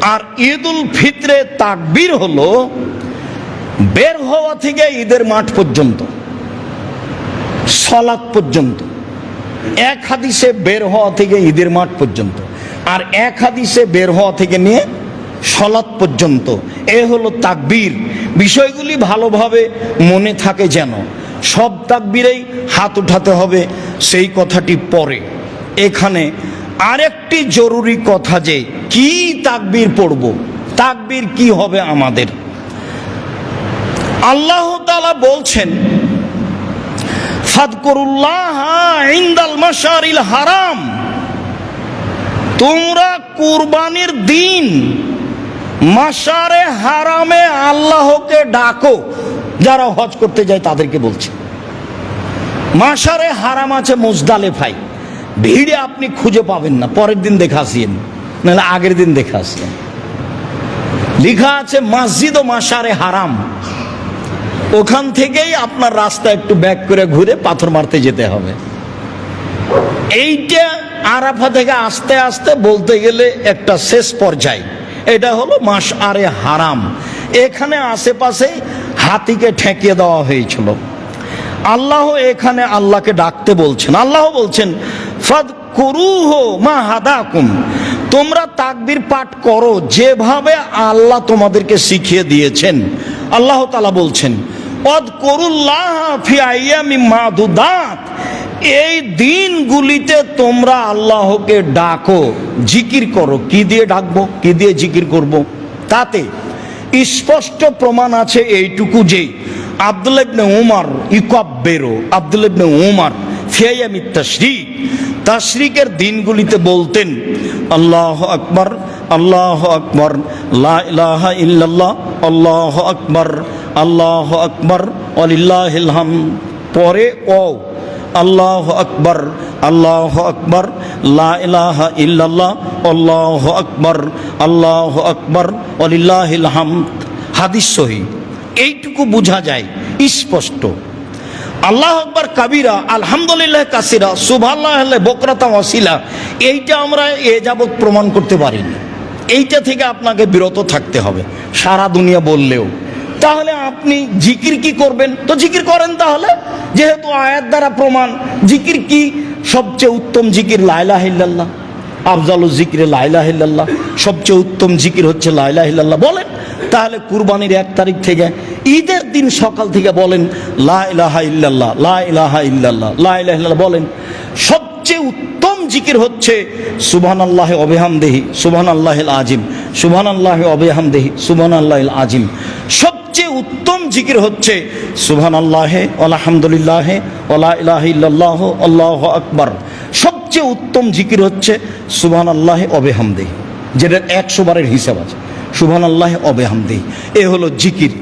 আর ঈদ উল ফিতরে তাকবীর হলো বের হওয়া থেকে ঈদের মাঠ পর্যন্ত, সলাৎ পর্যন্ত, এক হাদিসে বের হওয়া থেকে ঈদের মাঠ পর্যন্ত, আর এক হাদিসে বের হওয়া থেকে নিয়ে সলাৎ পর্যন্ত। এ হলো তাকবীর। বিষয়গুলি ভালোভাবে মনে থাকে যেন। সব তাকবীরেই হাত উঠাতে হবে সেই কথাটি পরে। এখানে আরেকটি জরুরি কথা যে, কি তাকবীর পড়ব। তাকবীর কি হবে আমাদের? আল্লাহ তাআলা বলছেন হারাম। তোমরা কুরবানির দিন মাশারে হারামে আল্লাহকে ডাকো, যারা হজ করতে যায় তাদেরকে বলছে। মাশারে হারাম আছে মুজদালে ভাই ভিড়ে আপনি খুঁজে পাবেন না, পরের দিন দেখা আসিয়েন। নাহলে আগের দিন দেখে আসিয়েন লেখা আছে, মসজিদ ও মাশারে হারাম। ওখান থেকেই আপনার রাস্তা একটু ব্যাক করে ঘুরে পাথর মারতে যেতে হবে। এইটা আরাফা থেকে আস্তে আস্তে বলতে গেলে একটা শেষ পর্যায়। এটা হলো মাস আরে হারাম। এখানে আশেপাশে হাতিকে ঠেকিয়ে দেওয়া হয়েছিল। আল্লাহ এখানে আল্লাহকে ডাকতে বলছেন। আল্লাহ বলছেন ফাদ করুহ মা হাদাকুম। তোমরা তাকবির পাঠ করো, যেভাবে আল্লাহ তোমাদেরকে শিখিয়ে দিয়েছেন। আল্লাহ তালা বলছেন, অদ করুল্লাহ ফি আইয়ামি মাদুদাত। এই দিনগুলিতে তোমরা আল্লাহকে ডাকো, জিকির করো। কি দিয়ে ডাকবো? কি দিয়ে জিকির করব। তাতে স্পষ্ট প্রমাণ আছে এইটুকু যে, আব্দুল উমার ইকব্বেরো, আব্দুল ইবনে উমার ফিয়ায়ামি তাশরিক। তাশরিকের দিনগুলিতে বলতেন আল্লাহ আকবর, আল্লাহ আকবার, লা ইলাহা ইল্লাল্লাহ, আল্লাহ আকবর আল্লাহ আকবর অলিল্লাহিল হাম। পরে ও আল্লাহ আকবর আল্লাহ আকবর, লা ইলাহা ইল্লাল্লাহ, আল্লাহ আকবর আল্লাহ আকবর অলিল্লাহিল হামদ হাদিস সহি। এইটুকু বোঝা যায়, স্পষ্ট। আল্লাহ আকবর কাবিরা, আলহামদুলিল্লাহ কাসিরা সুভাল্লাহ বকরাতা ওয়াসিলা, এইটা আমরা এ যাবৎ প্রমাণ করতে পারিনি। এইটা থেকে আপনাকে বিরত থাকতে হবে, সারা দুনিয়া বললেও। তাহলে আপনি জিকির কি করবেন? তো জিকির করেন তাহলে, যেহেতু আয়াত দ্বারা প্রমাণ, জিকির কি সবচেয়ে উত্তম জিকির? লাইলা হিল্লাল্লাহ আফজাল জিকিরে লাইলা হিল্লাল্লাহ সবচেয়ে উত্তম জিকির হচ্ছে লাইলা হিল্লাল্লাহ বলেন তাহলে কুরবানির এক তারিখ থেকে ঈদের দিন সকাল থেকে বলেন, লা ইলাহা ইল্লাল্লাহ বলেন, সবচেয়ে উত্তম জিকির হচ্ছে সুবহান আল্লাহ অবেহামদেহি সুবহান আল্লাহ আজিম সুবহান আল্লাহ অবেহামদেহি সুবহান আল্লাহ আজিম। সবচেয়ে উত্তম জিকির হচ্ছে সুবহান আল্লাহ আলহামদুলিল্লাহ ওলা ইলাহ ইল্লাল্লাহ, আল্লাহ আকবার। সবচেয়ে উত্তম জিকির হচ্ছে সুবহান আল্লাহ অবেহামদেহি, যেটার একশো বারের হিসাব আছে। সুবহান আল্লাহ অবেহামদেহি এ হলো জিকির।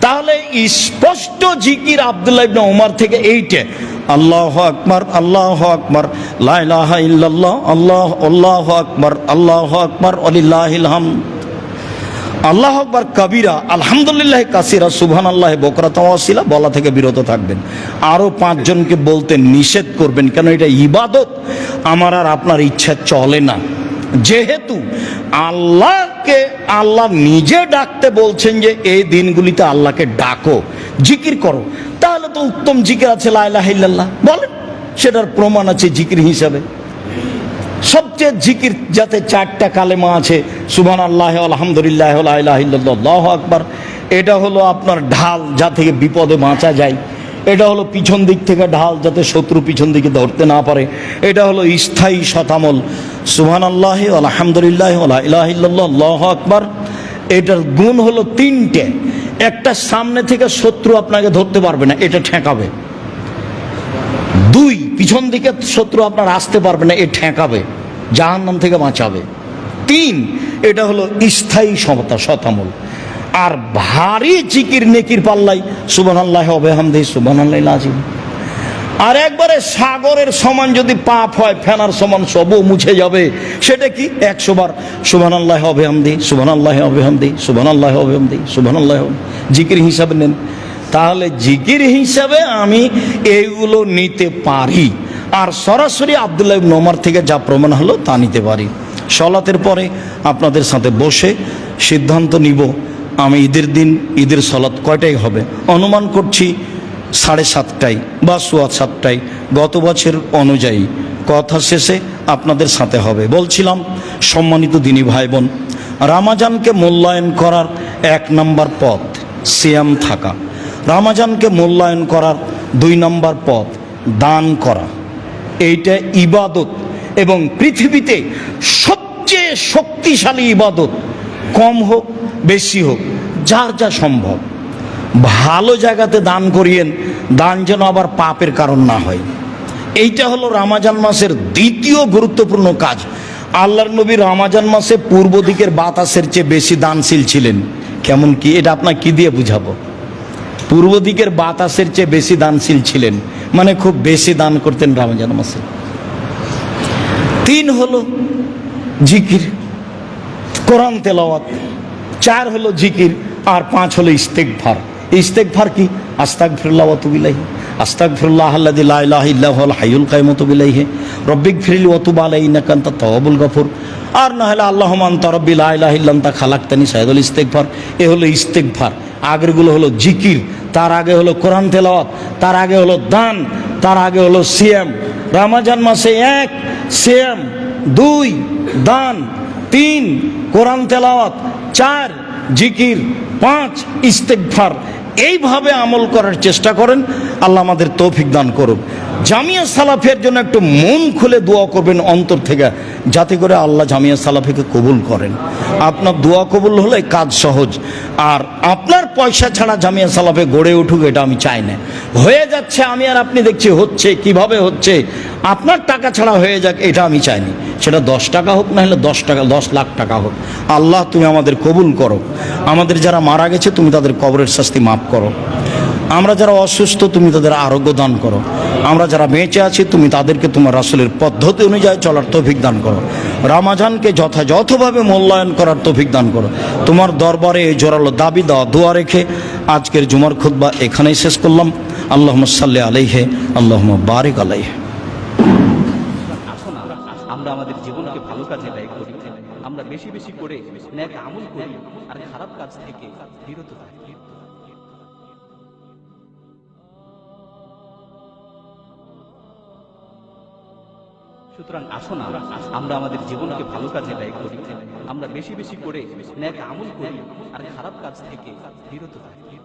তাহলে স্পষ্ট জিকির আব্দুল্লাহ ইবনে ওমর থেকে এইটা, আল্লাহ আকবার আল্লাহ আকবার লাইলাহা ইল্লাল্লাহ, আল্লাহ আল্লাহ আকবার আল্লাহ আকবার অলিল্লাহিল হামদ। আল্লাহ আকবার কবিরা, আলহামদুলিল্লাহ কাসিরা সুবহান আল্লাহ বকরা তাওয়াসিলা, বলা থেকে বিরত থাকবেন। আরও পাঁচজনকে বলতে নিষেধ করবেন, কেন এটা ইবাদত? আমার আর আপনার ইচ্ছা চলে না। যেহেতু আল্লাহকে আল্লাহ নিজে ডাকতে বলছেন যে এই দিনগুলিতে আল্লাহকে ডাকো, জিকির করো, তাহলে তো উত্তম জিকির আছে লাইলাহ ইল্লাল্লাহ। বলেন, সেটার প্রমাণ আছে জিকির হিসাবে। সবচেয়ে জিকির যাতে চারটা কালেমা আছে সুবহান আল্লাহ আলহামদুলিল্লাহ আল্লাহ আকবার। এটা হলো আপনার ঢাল যা থেকে বিপদে বাঁচা যায়। এটা হলো পিছন দিক থেকে ঢাল যাতে শত্রু পিছন দিকে ধরতে না পারে। এটা হলো স্থায়ী শতামল সুবহান আল্লাহ আলহামদুলিল্লাহ আল্লাহ আকবার। এটার গুণ হলো তিনটে। একটা সামনে থেকে শত্রু আপনাকে ধরতে পারবে না, এটা ঠেকাবে। দুই, পিছন দিকে শত্রু আপনার আসতে পারবে না, এ ঠেকাবে, জাহান্নাম থেকে বাঁচাবে। তিন, এটা হলো স্থায়ী সমতা শতামল আর ভারী চিকির নেকির পাল্লাই সুবান আল্লাহ অবেহামদি সুবান আল্লাহ আজিম আর একবারে সাগরের সমান যদি পাপ হয়, ফেনার সমান সবও মুছে যাবে। সেটা কি? একশো বার সুবান আল্লাহ অবেহামদি সুবান আল্লাহ অবেহামদি সুবান আল্লাহ অবেহামদি সুবান আল্লাহ জিকির হিসাবে নেন। তাহলে জিকির হিসাবে আমি এইগুলো নিতে পারি। আর সরাসরি আবদুল্লাহ নোমার থেকে যা প্রমাণ হলো তা নিতে পারি। সলাতের পরে আপনাদের সাথে বসে সিদ্ধান্ত নিব, আমি ঈদের দিন, ঈদের সলাৎ কয়টাই হবে। অনুমান করছি সাড়ে সাতটায় বা সোয়া সাতটায় গত বছর অনুযায়ী কথা শেষে আপনাদের সাথে হবে। বলছিলাম, সম্মানিত দিনী ভাই বোন রামাজানকে মূল্যায়ন করার এক নম্বর পথ সিয়াম থাকা। রামাজানকে মূল্যায়ন করার দুই নম্বর পথ দান করা। এইটা ইবাদত এবং পৃথিবীতে সবচেয়ে শক্তিশালী ইবাদত। কম হোক, বেশি হোক, যার যা সম্ভব। ভালো জায়গাতে দান করিয়েন, দান যেন আবার পাপের কারণ না হয়। এইটা হলো রামাজান মাসের দ্বিতীয় গুরুত্বপূর্ণ কাজ। আল্লাহর নবী রামাজান মাসে পূর্ব দিকের বাতাসের চেয়ে বেশি দানশীল ছিলেন। কেমন কি? এটা আপনার কি দিয়ে বুঝাবো? পূর্ব দিকের বাতাসের চেয়ে বেশি দানশীল ছিলেন। মানে খুব বেশি দান করতেন রামাজান মাসে। তিন হলো জিকির, কোরআন তেলাওয়াত। চার হলো জিকির, আর পাঁচ হলো ইস্তেকভার ইস্তেকভার কি? আস্তাক ফিরল্লাহ ওয়াতুবিলাহি আস্তাক ফিরল্লাহ আল্লাদি লা ইলাহা ইল্লা হুয়াল হাইয়ুল বিলাইহি রব্বিক ফিরলি ইন্নাকা আনতাত তাওয়াবুল গফুর। আর না হলে আল্লাহুম্মা আনতা রাব্বি লা ইলাহা ইল্লা আনতা খালাকতানি সাইদুল ইস্তেকভার এ হলো ইস্তেকভার আগেরগুলো হলো জিকির, তার আগে হলো কোরআন তেলাওয়াত, তার আগে হলো দান, তার আগে হলো সিয়াম। রামাজান মাসে এক, সিয়াম, দুই, দান, তিন, কোরআন তেলাওয়াত, চার, জিকির, পাঁচ ইস্তেকভার এইভাবে আমল করার চেষ্টা করেন, আল্লাহ আমাদের তৌফিক দান করুক। জামিয়া সালাফের জন্য একটু মন খুলে দোয়া করবেন অন্তর থেকে, যাতে করে আল্লাহ জামিয়া সালাফিকে কবুল করেন। আপনার দোয়া কবুল হলে কাজ সহজ, আর আপনার পয়সা ছাড়া জামিয়া সালাফে গড়ে উঠুক, এটা আমি চাই না। হয়ে যাচ্ছে, আমি আর আপনি দেখছি হচ্ছে, কীভাবে হচ্ছে, আপনার টাকা ছাড়া হয়ে যাক, এটা আমি চাইনি সেটা দশ টাকা হোক না হলে দশ টাকা, দশ লাখ টাকা হোক। আল্লাহ, তুমি আমাদের কবুল করো। আমাদের যারা মারা গেছে, তুমি তাদের কবরের শাস্তি মাফ করো। আমরা যারা অসুস্থ, তুমি তাদের আরোগ্য দান করো। আমরা যারা বেঁচে আছি, তুমি তাদেরকে তোমার রাসুলের পদ্ধতি অনুযায়ী চলার তৌফিক দান করো। রামাজানকে যথাযথভাবে মূল্যায়ন করার তৌফিক দান করো। তোমার দরবারে এই জোরালো দাবি দেওয়া, দোয়া রেখে আজকের জুমার খুতবা এখানেই শেষ করলাম। আল্লাহ সাল্লি আলাইহে আল্লাহ বারিক আলাইহে। আমরা আমাদের জীবনকে ভালো কাজে ব্যয় করি। আমরা বেশি বেশি করে ন্যাক আমল করি আর খারাপ কাজ থেকে বিরত থাকি। সুতরাং আসুন আমরা আমাদের জীবনকে ভালো কাজে ব্যয় করি। আমরা বেশি বেশি করে ন্যাক আমল করি আর খারাপ কাজ থেকে বিরত থাকি।